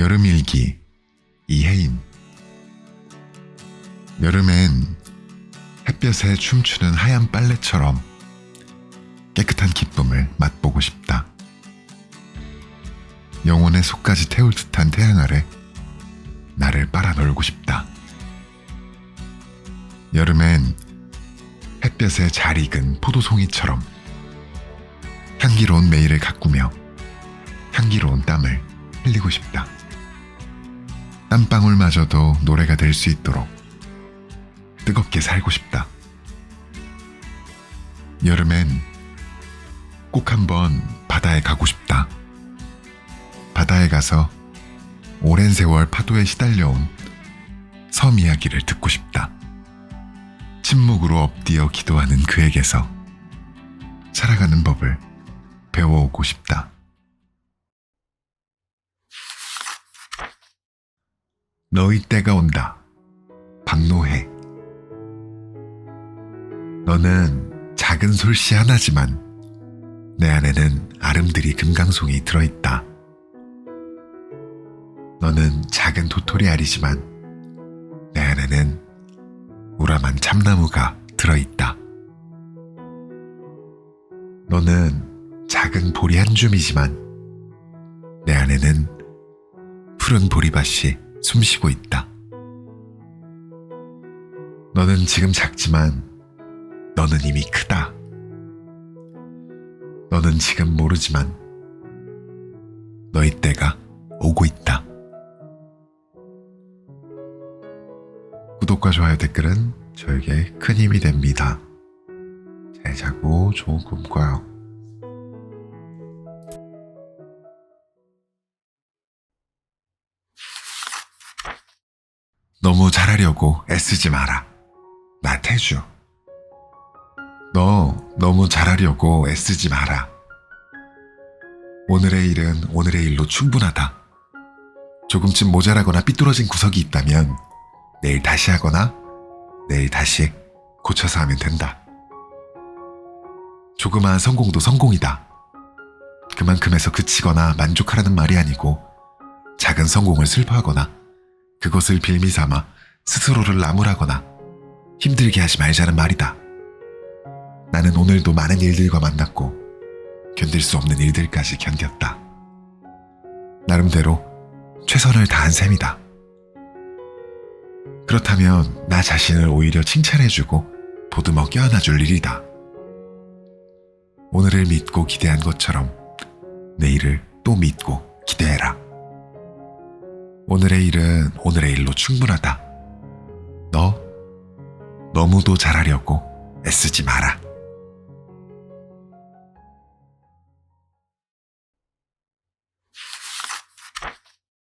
여름일기 이혜인 여름엔 햇볕에 춤추는 하얀 빨래처럼 깨끗한 기쁨을 맛보고 싶다. 영혼의 속까지 태울 듯한 태양 아래 나를 빨아놀고 싶다. 여름엔 햇볕에 잘 익은 포도송이처럼 향기로운 매일을 가꾸며 향기로운 땀을 흘리고 싶다. 땀방울마저도 노래가 될 수 있도록 뜨겁게 살고 싶다. 여름엔 꼭 한번 바다에 가고 싶다. 바다에 가서 오랜 세월 파도에 시달려온 섬 이야기를 듣고 싶다. 침묵으로 엎드려 기도하는 그에게서 살아가는 법을 배워오고 싶다. 너희 때가 온다. 박노해. 너는 작은 솔씨 하나지만 내 안에는 아름드리 금강송이 들어있다. 너는 작은 도토리 알이지만 내 안에는 우람한 참나무가 들어있다. 너는 작은 보리 한 줌이지만 내 안에는 푸른 보리밭이 숨쉬고 있다. 너는 지금 작지만 너는 이미 크다. 너는 지금 모르지만 너희 때가 오고 있다. 구독과 좋아요 댓글은 저에게 큰 힘이 됩니다. 잘 자고 좋은 꿈 꿔요. 너무 잘하려고 애쓰지 마라. 나 태주. 너 너무 잘하려고 애쓰지 마라. 오늘의 일은 오늘의 일로 충분하다. 조금쯤 모자라거나 삐뚤어진 구석이 있다면 내일 다시 하거나 내일 다시 고쳐서 하면 된다. 조그마한 성공도 성공이다. 그만큼에서 그치거나 만족하라는 말이 아니고 작은 성공을 슬퍼하거나 그것을 빌미 삼아 스스로를 나무라거나 힘들게 하지 말자는 말이다. 나는 오늘도 많은 일들과 만났고 견딜 수 없는 일들까지 견뎠다. 나름대로 최선을 다한 셈이다. 그렇다면 나 자신을 오히려 칭찬해주고 보듬어 껴안아줄 일이다. 오늘을 믿고 기대한 것처럼 내일을 또 믿고 기대해라. 오늘의 일은 오늘의 일로 충분하다. 너 너무도 잘하려고 애쓰지 마라.